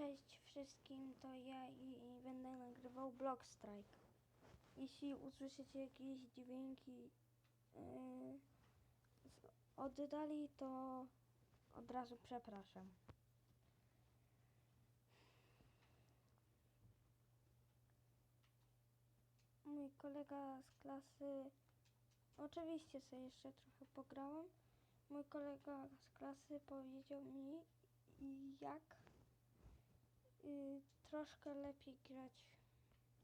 Cześć wszystkim, to ja i, i będę nagrywał Block Strike. Jeśli usłyszycie jakieś dźwięki yy, oddali, to od razu przepraszam. Mój kolega z klasy, oczywiście sobie jeszcze trochę pograłem. Mój kolega z klasy powiedział mi, jak y, troszkę lepiej grać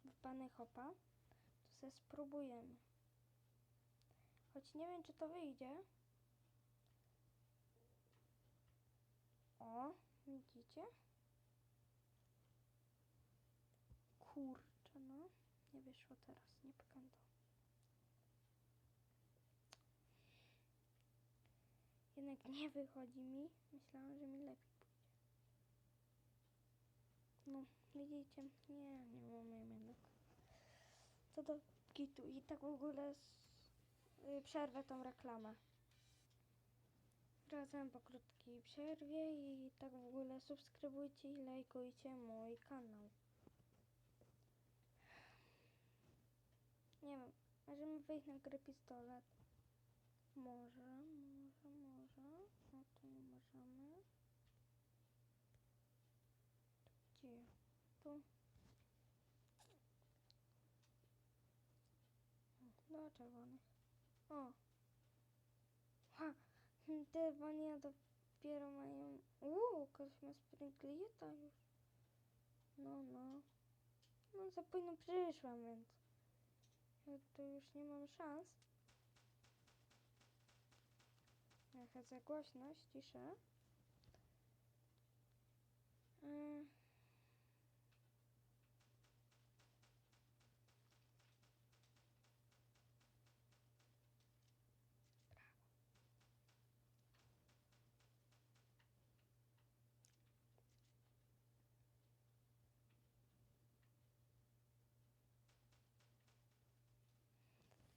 w Bunny Hopa, to se spróbujemy. Choć nie wiem, czy to wyjdzie. O, widzicie? Kurczę, no. Nie wyszło teraz, nie pykam to. Jednak nie wychodzi mi. Myślałam, że mi lepiej. No, widzicie? Nie, nie mamy jednak. Co do kitu. I tak w ogóle s- y, przerwę tą reklamę. Wracam po krótkiej przerwie i tak w ogóle subskrybujcie i lajkujcie mój kanał. Nie wiem, możemy wejść na grę pistolet. Może, może. No to nie możemy. Gdzie? Tu. Do czerwonych. O! Ha! Te wania dopiero mają... Uuu, ktoś ma springlieta już. No, no. No, za późno przyszłam, więc... Ja tu już nie mam szans. Jaka za głośność, ciszę. Yy.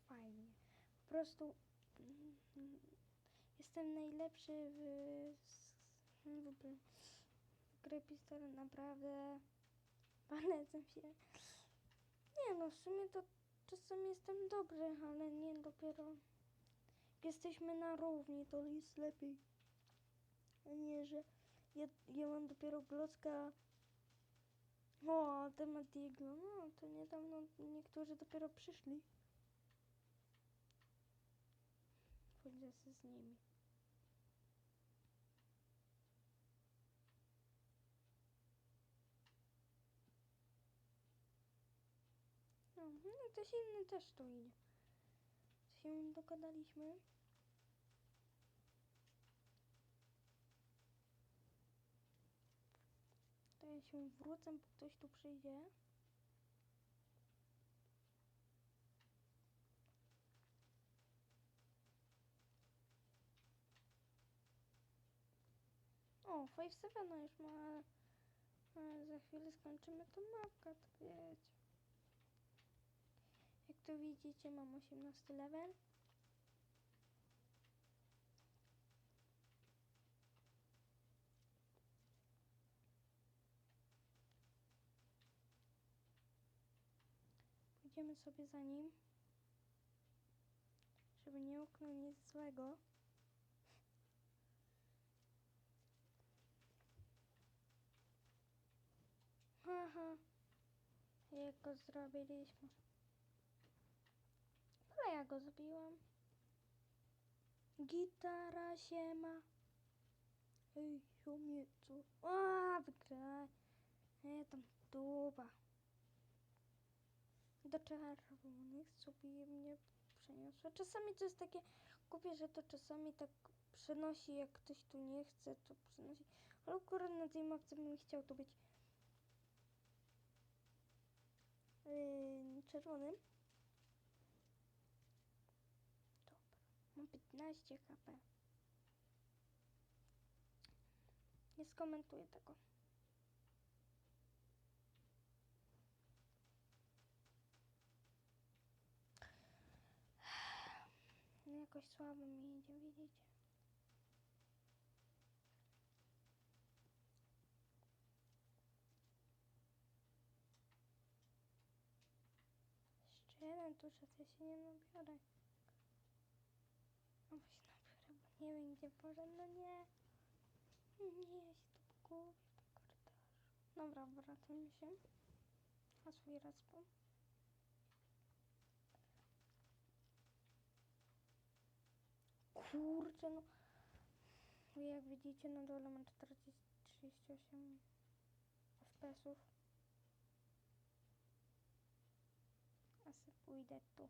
Fajnie. Po prostu jestem najlepszy w, w, ogóle w gry pistolet, naprawdę polecam się. Nie no, w sumie to czasami jestem dobry, ale nie dopiero jak jesteśmy na równi, to jest lepiej. A nie, że ja, ja mam dopiero klocka o, temat Diego, no to niedawno niektórzy dopiero przyszli. Se z nimi. No, no ktoś inny też tu idzie. Co się dogadaliśmy? To ja się wrócę, bo ktoś tu przyjdzie. O, Five Sevena już ma, ale, za chwilę skończymy tą mapkę, to wiecie. Jak tu widzicie, mam 18 level. Pójdziemy sobie za nim, żeby nie uknął nic złego. Haha, jak go zrobiliśmy. Ale ja go zabiłam. Gitara się ma. Ej, siomiecu. A, wygraj. Ej, tam dupa. Do czerwonych sobie mnie przeniosła. Czasami to jest takie głupie, że to czasami tak przenosi, jak ktoś tu nie chce, to przenosi. Ale akurat na tej mapce bym chciał tu być yy, czerwonym. Dobra, mam 15 HP. Nie skomentuję tego. No jakoś słabo mi idzie, widzicie? Momentu, że ja się nie nabiorę. No bo się nabiorę, bo nie wiem gdzie poszedł, no nie. Nie, ja się tu pogubię w korytarzu. Dobra, wracamy się na swój respawn. Kurczę, no. Jak widzicie, na dole mam 40, 38 FPS-ów. A se pójdę tu.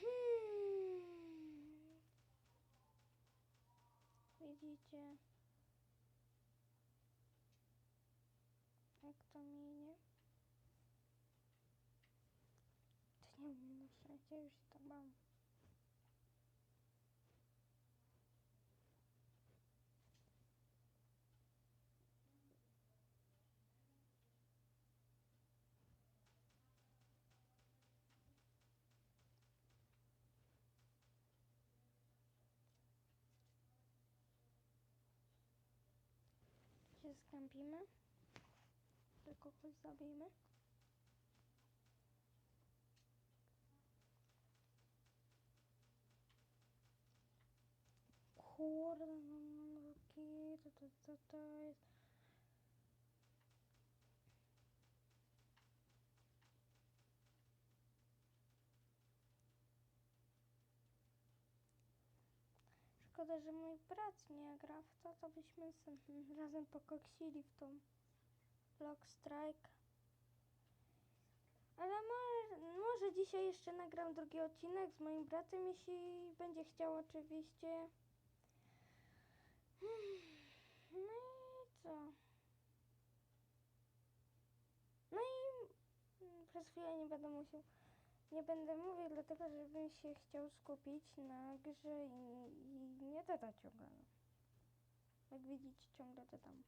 Hmm. Widzicie? Jak to minie? To nie wiem, na szczęście już się się skąpimy. Że kogoś zabijemy. Kurde, no, no, to, to, to jest... Szkoda, że mój brat nie gra w to, to byśmy razem pokoksili w tą Block Strike. Ale może, może dzisiaj jeszcze nagram drugi odcinek z moim bratem, jeśli będzie chciał oczywiście. Hmm, No i co? No i przez chwilę nie będę musiał. Nie będę mówił, dlatego żebym się chciał skupić na grze i nie dodać ciągle. no. Jak widzicie, ciągle dodam.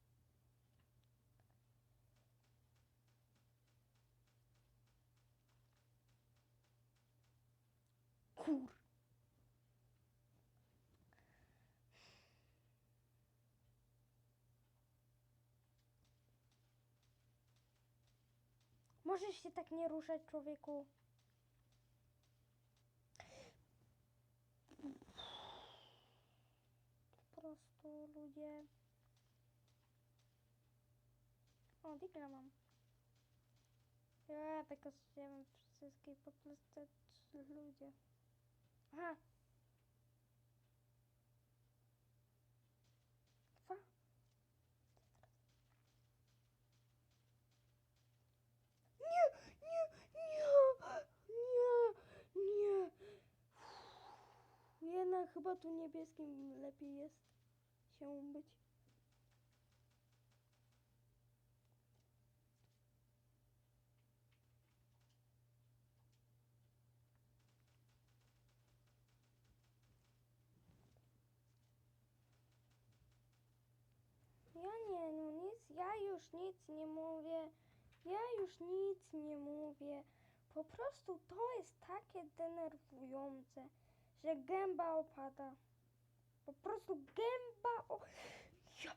Kur. Możesz się tak nie ruszać, człowieku. Po prostu ludzie. O, digla mam. Ja, ja mam wszystkie po prostu ludzie. Aha. Co? Nie, nie, nie, nie, nie. Jednak chyba tu niebieskim lepiej jest się być. Ja nie, no nic, ja już nic nie mówię. Ja już nic nie mówię. Po prostu to jest takie denerwujące, że gęba opada. Po prostu gęba o... Ja...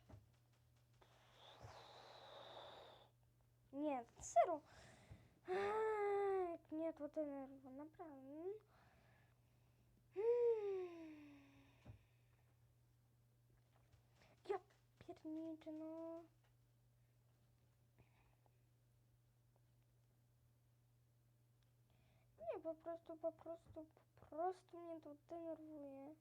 Nie, serio. Jak mnie to denerwuje, naprawdę. Ja pierniczę, no. Nie, po prostu, po prostu, po prostu mnie to denerwuje.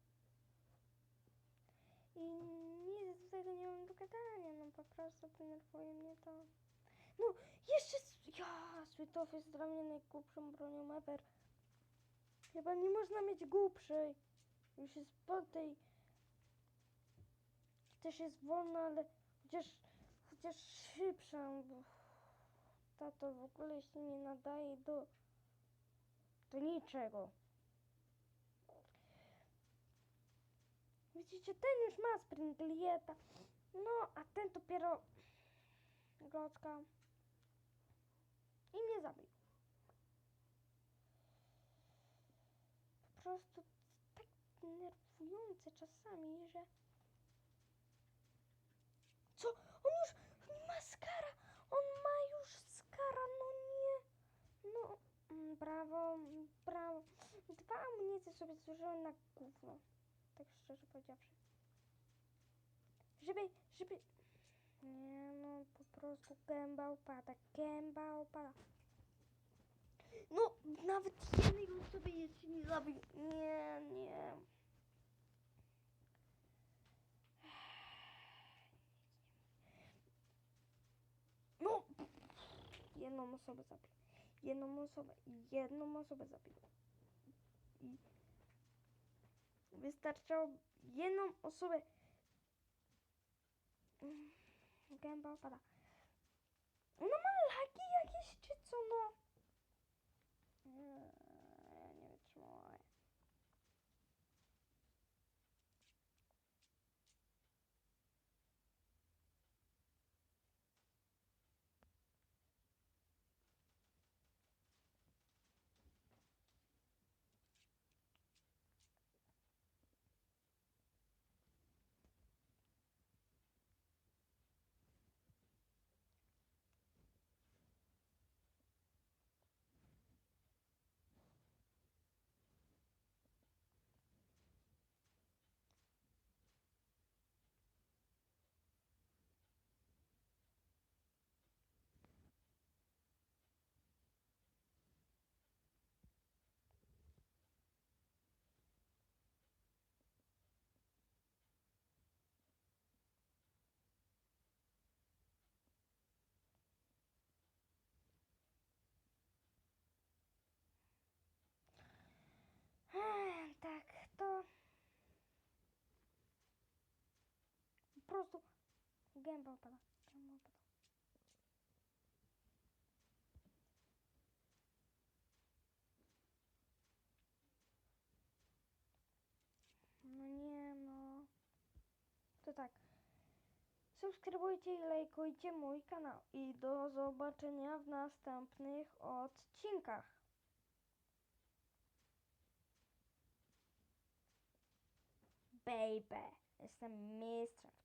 I nic do tego nie mam do gadania, no po prostu denerwuje mnie to. No, jeszcze, ja, Sweetoff jest dla mnie najgłupszą bronią ever. Chyba nie można mieć głupszej. Już jest po tej też jest wolna, ale chociaż, chociaż szybsza, bo ta to w ogóle się nie nadaje do, do niczego. Widzicie, ten już ma springlieta, no a ten dopiero glocka i mnie zabił. Po prostu tak denerwujące czasami, że co? On już ma skara! On ma już skara! prawo, prawo. Dwa amunicje sobie zużyłem na gówno. Tak szczerze powiedziawszy. Żeby, żeby... Nie no, po prostu gęba opada, gęba opada. No, nawet jednej osoby jeszcze nie zabił. Nie, nie. No, jedną osobę zabił. Jedną osobę, jedną osobę zabił. I wystarczało jedną osobę. Gęba opada. No ma lagi jakieś czy co no? Po prostu gęba opada. Gęba opada. No nie no. To tak. Subskrybujcie i lajkujcie mój kanał. I do zobaczenia w następnych odcinkach. Baby. Jestem mistrzem.